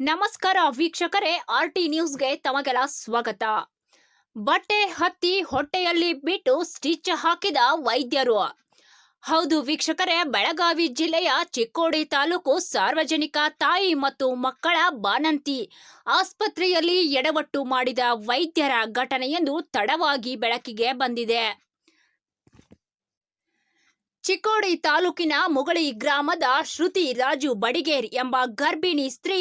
ನಮಸ್ಕಾರ ವೀಕ್ಷಕರೇ, R T ನ್ಯೂಸ್ಗೆ ತಮಗೆಲ್ಲ ಸ್ವಾಗತ. ಬಟ್ಟೆ ಹತ್ತಿ ಹೊಟ್ಟೆಯಲ್ಲಿ ಬಿಟ್ಟು ಸ್ಟಿಚ್ ಹಾಕಿದ ವೈದ್ಯರು. ಹೌದು ವೀಕ್ಷಕರೇ, ಬೆಳಗಾವಿ ಜಿಲ್ಲೆಯ ಚಿಕ್ಕೋಡಿ ತಾಲೂಕು ಸಾರ್ವಜನಿಕ ತಾಯಿ ಮತ್ತು ಮಕ್ಕಳ ಬಾನಂತಿ ಆಸ್ಪತ್ರೆಯಲ್ಲಿ ಎಡವಟ್ಟು ಮಾಡಿದ ವೈದ್ಯರ ಘಟನೆಯೊಂದು ತಡವಾಗಿ ಬೆಳಕಿಗೆ ಬಂದಿದೆ. ಚಿಕ್ಕೋಡಿ ತಾಲೂಕಿನ ಮುಗಳಿ ಗ್ರಾಮದ ಶ್ರುತಿ ರಾಜು ಬಡಿಗೇರ್ ಎಂಬ ಗರ್ಭಿಣಿ ಸ್ತ್ರೀ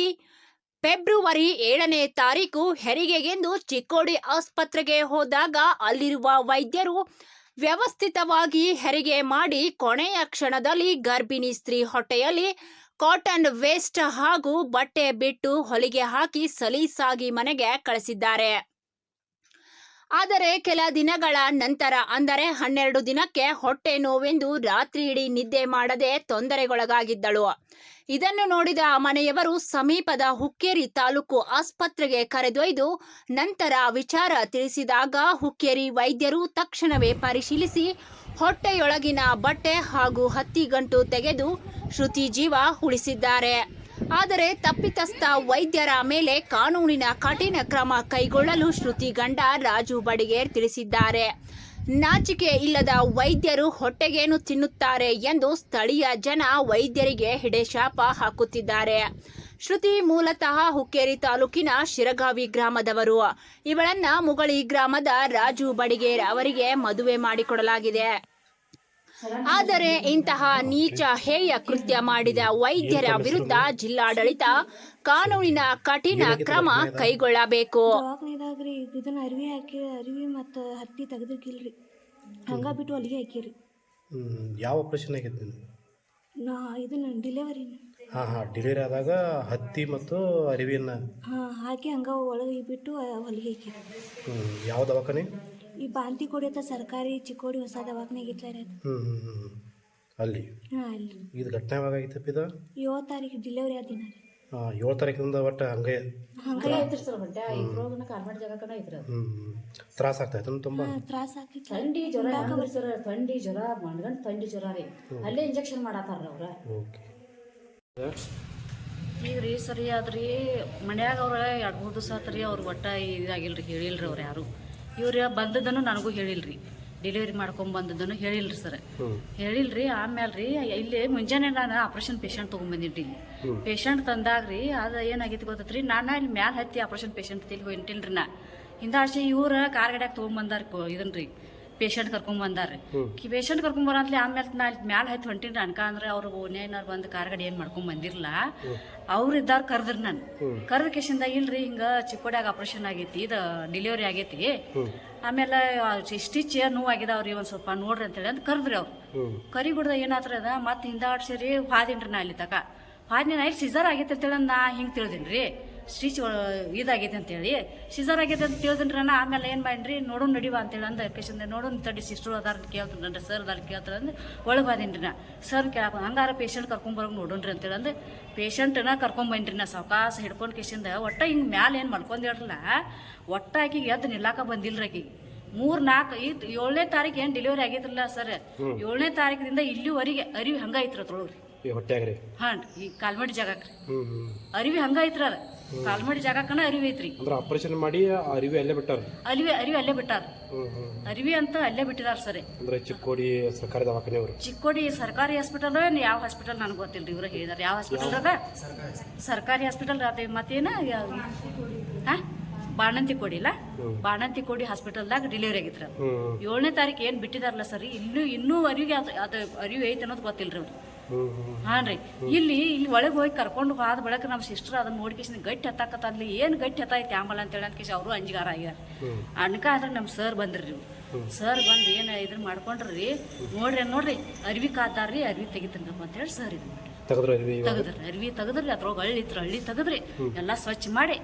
ಫೆಬ್ರವರಿ ಏಳನೇ ತಾರೀಕು ಹೆರಿಗೆಗೆಂದು ಚಿಕ್ಕೋಡಿ ಆಸ್ಪತ್ರೆಗೆ ಹೋದಾಗ ಅಲ್ಲಿರುವ ವೈದ್ಯರು ವ್ಯವಸ್ಥಿತವಾಗಿ ಹೆರಿಗೆ ಮಾಡಿ ಕೊನೆಯ ಕ್ಷಣದಲ್ಲಿ ಗರ್ಭಿಣಿ ಸ್ತ್ರೀ ಹೊಟ್ಟೆಯಲ್ಲಿ ಕಾಟನ್ ವೇಸ್ಟ್ ಹಾಗೂ ಬಟ್ಟೆ ಬಿಟ್ಟು ಹೊಲಿಗೆ ಹಾಕಿ ಸಲೀಸಾಗಿ ಮನೆಗೆ ಕಳಿಸಿದ್ದಾರೆ. ಆದರೆ ಕೆಲ ದಿನಗಳ ನಂತರ, ಅಂದರೆ ಹನ್ನೆರಡು ದಿನಕ್ಕೆ ಹೊಟ್ಟೆ ನೋವೆಂದು ರಾತ್ರಿ ಇಡೀ ನಿದ್ದೆ ಮಾಡದೆ ತೊಂದರೆಗೊಳಗಾಗಿದ್ದಳು. ಇದನ್ನು ನೋಡಿದ ಮನೆಯವರು ಸಮೀಪದ ಹುಕ್ಕೇರಿ ತಾಲೂಕು ಆಸ್ಪತ್ರೆಗೆ ಕರೆದೊಯ್ದು ನಂತರ ವಿಚಾರ ತಿಳಿಸಿದಾಗ ಹುಕ್ಕೇರಿ ವೈದ್ಯರು ತಕ್ಷಣವೇ ಪರಿಶೀಲಿಸಿ ಹೊಟ್ಟೆಯೊಳಗಿನ ಬಟ್ಟೆ ಹಾಗೂ ಹತ್ತಿ ಗಂಟು ತೆಗೆದು ಶ್ರುತಿ ಜೀವ ಉಳಿಸಿದ್ದಾರೆ. ಆದರೆ ತಪ್ಪಿತಸ್ಥ ವೈದ್ಯರ ಮೇಲೆ ಕಾನೂನಿನ ಕಠಿಣ ಕ್ರಮ ಕೈಗೊಳ್ಳಲು ಶ್ರುತಿ ಗಂಡ ರಾಜು ಬಡಿಗೇರ್ ತಿಳಿಸಿದ್ದಾರೆ. ನಾಚಿಕೆ ಇಲ್ಲದ ವೈದ್ಯರು ಹೊಟ್ಟೆಗೇನು ತಿನ್ನುತ್ತಾರೆ ಎಂದು ಸ್ಥಳೀಯ ಜನ ವೈದ್ಯರಿಗೆ ಹಿಡೆಶಾಪ ಹಾಕುತ್ತಿದ್ದಾರೆ. ಶ್ರುತಿ ಮೂಲತಃ ಹುಕ್ಕೇರಿ ತಾಲೂಕಿನ ಶಿರಗಾವಿ ಗ್ರಾಮದವರು. ಇವಳನ್ನ ಮುಗಳಿ ಗ್ರಾಮದ ರಾಜು ಬಡಿಗೇರ್ ಅವರಿಗೆ ಮದುವೆ ಮಾಡಿಕೊಡಲಾಗಿದೆ. ಆದರೆ ಇಂತಹ ನೀಚ ಹೇಯ ಕೃತ್ಯ ಮಾಡಿದ ವೈದ್ಯರ ವಿರುದ್ಧ ಜಿಲ್ಲಾಡಳಿತ ಕಾನೂನಿನ ಕಠಿಣ ಕ್ರಮ ಕೈಗೊಳ್ಳಬೇಕು. ಇದನ್ನ ಅರಿವಿ ಹಾಕಿ ಅರಿವಿ ಮತ್ತು ಹತ್ತಿ ತೆಗೆದಿರ್ಕಿಲ್ರಿ. ಹಂಗ ಬಿಟ್ಟು ಅಲ್ಲಿಗೆ ಹಾಕಿರಿ ಯಾವ ಆಪರೇಷನ್ ಆಗೈತೆ ನಾ ಇದನ್ನ ಡಿಲೆವರಿ ಹಾಂ ಹಾಂ ಡೆಲಿವರಿ ಆದಾಗ ಹತ್ತಿ ಮತ್ತು ಅರಿವಿನ. ಹಾಂ ಹಾಕಿ ಹಂಗ ಒಳಗೆ ಬಿಟ್ಟು ಹೊಲಿಗೆ ಹಾಕಿ ಹ್ಞೂ ಯಾವ ದವಾಖಾನೆ? ಈ ಬಾಂತಿ ಕೊಡಿಯತ್ತ ಸರ್ಕಾರಿ ಚಿಕ್ಕೋಡಿ ಹೊಸ ದವಾಖಾನೆ ಇಟ್ಲಾರ ಹ್ಞೂ ಹ್ಞೂ ಹ್ಞೂ ಅಲ್ಲಿ? ಹಾಂ ಅಲ್ಲಿ. ಇದು ಘಟನೆ ಯಾವಾಗ ಆಗಿತ್ತಪ್ಪ ಇದು ಏಳು ತಾರೀಕು ಡಿಲೆವರಿ ಆದ ದಿನ. ರೀ ಏಳು ತಾರೀಕಿಂದ ಒಟ್ಟು ಹಂಗೆ ಹಂಗೆ ಐತ್ರಿ ಸರ್ ಜಾಗಕ್ಕನ ಐತ್ರಿ ಅದು ಹ್ಞೂ ತ್ರಾಸ ಆಗ್ತೈತೆ ತುಂಬ. ತ್ರಾಸ ಥಂಡಿ ಜ್ವರ ಹೆಂಗ್ರಿ ಸರ್ ಥಂಡಿ ಜ್ವರ ಮಣ್ಗಂಡ್ ಥಂಡಿ ಜ್ವರ ರೀ. ಅಲ್ಲೇ ಇಂಜೆಕ್ಷನ್ ಮಾಡತ್ತಾರ ಅವ್ರ. ಓಕೆ. ಈಗ ರೀ ಸರಿ ಆದ್ರಿ ಮನ್ಯಾಗ ಅವ್ರ ಎರಡು ಮೂರು ದಿವಸ ಆತ್ರಿ ಅವ್ರ ಒಟ್ಟ ಇದಾಗಿಲ್ರಿ ಹೇಳಿಲ್ರಿ ಅವ್ರು ಯಾರು. ಇವ್ರ ಬಂದದನ್ನು ನನಗೂ ಹೇಳಿಲ್ರಿ. ಡೆಲಿವರಿ ಮಾಡ್ಕೊಂಡ್ ಬಂದದನ್ನು ಹೇಳಿಲ್ರಿ ಸರ್ ಹೇಳಿಲ್ರಿ ಆಮೇಲೆ ರೀ ಇಲ್ಲಿ ಮುಂಜಾನೆ ನಾನು ಆಪ್ರೇಷನ್ ಪೇಷಂಟ್ ತೊಗೊಂಬಂದಿನ್ರಿ ಇಲ್ಲಿ. ಪೇಷಂಟ್ ರೀ ಅದು ಏನಾಗೈತಿ ಗೊತ್ತೈತ್ರಿ? ನಾನು ಇಲ್ಲಿ ಮ್ಯಾಲ ಹತ್ತಿ ಆಪರೇಷನ್ ಪೇಷಂಟ್ ತಿಳಿ ಹೊಂಟಿಲ್ರಿ ನಾ. ಹಿಂದಾಶೆ ಇವ್ರ ಕಾರ್ ಗಡ್ಯಾಗ ತೊಗೊಂಬಂದಾರ ಇದನ್ರಿ. ಪೇಷಂಟ್ ಕರ್ಕೊಂಡ್ ಬಂದಾರ್ರಿ. ಕಿ ಪೇಷಂಟ್ ಕರ್ಕೊಂಡ್ ಬರಂತ್ಲಿ ಆಮೇಲೆ ನಾ ಇಲ್ಲಿ ಮ್ಯಾಲ ಹೈತ್ ಹೊಂಟಿನ್ರಿ ಅನ್ಕ ಅಂದ್ರೆ ಅವ್ರು ಓನೇನಾರು ಬಂದು ಕಾರ್ಗಡಿ ಏನು ಮಾಡ್ಕೊಂಡ್ ಬಂದಿರ್ಲ. ಅವ್ರು ಇದ್ದಾರ ಕರ್ದ್ರ ನಾನು. ಕರ್ದ ಕೇಶಿಂದ ಇಲ್ರಿ ಹಿಂಗ ಚಿಕ್ಕೋಡ್ಯಾಗ ಆಪರೇಷನ್ ಆಗೈತಿ ಇದು ಡೆಲಿವರಿ ಆಗೈತಿ. ಆಮೇಲೆ ಸ್ಟಿಚ್ ನೋವು ಆಗಿದಾವ್ರಿ ಒಂದ್ ಸ್ವಲ್ಪ ನೋಡ್ರಿ ಅಂತೇಳಿ ಅಂತ ಕರ್ದ್ರಿ ಅವ್ರು. ಕರಿ ಬಿಡ್ದ ಏನಾತ್ರ ಅದ? ಮತ್ತೆ ಹಿಂದಾಡ್ಸಿರಿ ಹಾದಿನ್ರಿ ನಾ ಅಲ್ಲಿ ತಕ. ಹಾದಿನ ಇಲ್ಲಿ ಸಿಸರ್ ಆಗೈತೆ ಅಂತೇಳಿ ನಾ ಹಿಂಗೆ ತಿಳಿದಿನ್ರಿ. ಸ್ಟಿಚ್ ಇದಾಗೈತೆ ಅಂತೇಳಿ. ಸಿಸರ್ ಆಗೈತೆ ಅಂತ ತಿಳಿದಿನ್ರಿ ನಾ ಆಮೇಲೆ ಏನು ಮಾಡಿರಿ ನೋಡೋಣ ನಡಿವ ಅಂತೇಳಿ ಅಂದ. ಕೇಶಂದ ನೋಡೋಣ ತಡಿ ಸಿಸ್ಟರ್ ಅದಾರ ಕೇಳ್ತಾರೆ ಸರ್ ಅದಾರ ಕೇಳ್ತಾರೆ ಅಂದ್ರೆ ಒಳಗೆ ಬಂದಿನ್ರಿ ನಾ. ಸರ್ ಕೇಳಪ್ಪ ಹಂಗಾರ ಪೇಷಂಟ್ ಕರ್ಕೊಂಬರೋಕೆ ನೋಡೋಣ್ರಿ ಅಂತೇಳಿ ಅಂದ್ರೆ ಪೇಷಂಟ್ನ ಕರ್ಕೊಂಬಂದ್ರಿ ನಾ ಸಾವಕಾಸ ಹಿಡ್ಕೊಂಡು ಕೇಶಿಂದ. ಒಟ್ಟ ಹಿಂಗೆ ಮ್ಯಾಲೆ ಏನು ಮಾಡ್ಕೊಂಡಿರಲ್ಲ ಒಟ್ಟ ಆಕಿಗೆ ಎದ್ದು ನಿಲ್ಲಾಕ ಬಂದಿಲ್ರಿ ಆಕಿಗೆ ಮೂರ್ ನಾಲ್ಕು ಐದು ಏಳನೇ ತಾರೀಕು ಏನು ಡೆಲಿವರಿ ಆಗಿದ್ರಲ್ಲ ಸರ್. ಏಳನೇ ತಾರೀಕಿನಿಂದ ಇಲ್ಲಿವರೆಗೆ ಅರಿವಿ ಹಂಗ ಐತ್ರ ತೊಳಗ್ರಿ ರೀ ಹಾಂ ಈ ಕಾಲ್ಮಡಿ ಜಾಗಕ್ಕೆ ಅರಿವಿ ಹಂಗ ಐತ್ರ ಅದ ಜಾಗ ಜಾಗಕ್ಕನ ಅರಿವಿ ಐತ್ರಿ. ಅಂದ್ರೆ ಆಪರೇಷನ್ ಮಾಡಿ ಅರಿವಿ ಅಲ್ಲೇ ಬಿಟ್ಟಾರ? ಅರಿವಿ ಅರಿವಿ ಅಲ್ಲೇ ಬಿಟ್ಟಾರ. ಅರಿವಿ ಅಂತ ಅಲ್ಲೇ ಬಿಟ್ಟಿದಾರ ಸರಿ. ಅಂದ್ರೆ ಚಿಕ್ಕೋಡಿ ಸರ್ಕಾರಿ ದವಾಖಾನೆ ಅವರು? ಚಿಕ್ಕೋಡಿ ಸರ್ಕಾರಿ ಹಾಸ್ಪಿಟಲ್ ಯಾವ ಹಾಸ್ಪಿಟಲ್ ನನಗೆ ಗೊತ್ತಿಲ್ಲ ಇವರು ಹೇಳಿದಾರೆ. ಯಾವ ಹಾಸ್ಪಿಟಲ್ ಅದ ಸರ್ಕಾರಿ ಹಾಸ್ಪಿಟಲ್ ಅದ ಮತ್ತೇನ? ಹಾಂ? ಬಾಣಂತಿ ಕೊಡಿಲ್ಲ ಬಾಣಂತಿ ಕೊಡಿ ಹಾಸ್ಪಿಟಲ್ದಾಗ ಡೆಲಿವರಿ ಆಗಿತ್ರ ಏಳನೇ ತಾರೀಕು ಏನು ಬಿಟ್ಟಿದಾರಲ್ಲ ಸರ್? ಇನ್ನೂ ಇನ್ನೂ ಅರಿವಿಗೆ ಅದು ಅದು ಅರಿವು ಐತೆ ಅನ್ನೋದು ಗೊತ್ತಿಲ್ರಿ ಅವ್ರು. ಹ್ಞೂ ಹ್ಞೂ ಹಾಂ ರೀ. ಇಲ್ಲಿ ಇಲ್ಲಿ ಒಳಗೆ ಹೋಗಿ ಕರ್ಕೊಂಡು ಹೋದ ಬಳಿಕ ನಮ್ಮ ಸಿಸ್ಟರ್ ಅದನ್ನ ನೋಡ್ಕೇಸಿ ಗಟ್ಟಿ ಹತ್ತಾಕತ್ತಲ್ಲಿ ಏನು ಗಟ್ಟಿ ಹತ್ತೈತಿ ಆಂಬಲ್ ಅಂತೇಳಿ ಅಂತ ಕೇಸಿ ಅವರು ಅಂಜಿಗಾರ ಆಗ್ಯಾರ. ಅನ್ಕ ಆದ್ರೆ ನಮ್ಮ ಸರ್ ಬಂದ್ರಿ ಸರ್ ಬಂದು ಏನು ಇದ್ರ ಮಾಡ್ಕೊಂಡ್ರಿ. ನೋಡ್ರಿ ನೋಡ್ರಿ ಅರ್ವಿ ಕಾತಾರ್ರಿ ಅರ್ವಿ ಅಂತ ಅಂತೇಳಿ ಸರ್ ಇದು ಮಾಡ್ರಿ ತೆಗೆದ್ರೆ ಅರಿವಿ ತೆಗದ್ರಿ ಅದ್ರೊಳಗೆ ಹಳ್ಳಿ ಇತ್ರ ಹಳ್ಳಿ ತೆಗದ್ರಿ. ಎಲ್ಲ ಸ್ವಚ್ಛ ಮಾಡಿ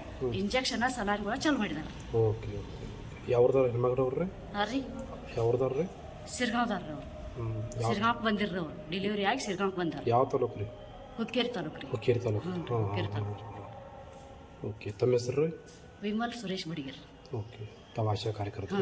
ಇಂಜೆಕ್ಷನ್ ಸಲಾರಿಗಳ ಚಾಲು ಮಾಡಿದಾರೆ. Okay okay. ಯಾವ್ರದವ್ರು ಹೆಣ್ಮಗ್ರು ಅವ್ರಿ ಹಾಂ ರೀ ಯಾವ್ರದವ್ರು ರೀ ಸಿರ್ಗಾವ್ದಾರ್ರಿ ಅವ್ರು ಸಿರ್ಗಾಂಕ್ ಬಂದಿರ್ರಿ ಅವ್ರು ಡೆಲಿವರಿ ಆಗಿ ಸಿರ್ಗಾಂಕ್ ಬಂದಾರ ಯಾವ ತಾಲೂಕು ರೀ? ಹುಕ್ಕೇರಿ ತಾಲೂಕು ರೀ. ಹುಕ್ಕೇರಿ ತಾಲೂಕು. ಹುಕ್ಕೇರಿ ತಾಲೂಕು. ಓಕೆ ತಮ್ಮ ಹೆಸರು ವಿಮಲ್ ಸುರೇಶ್ ಬಡಿಗೇರ್ ಓಕೆ ತಾವು ಆಶಾ ಕಾರ್ಯಕರ್ತ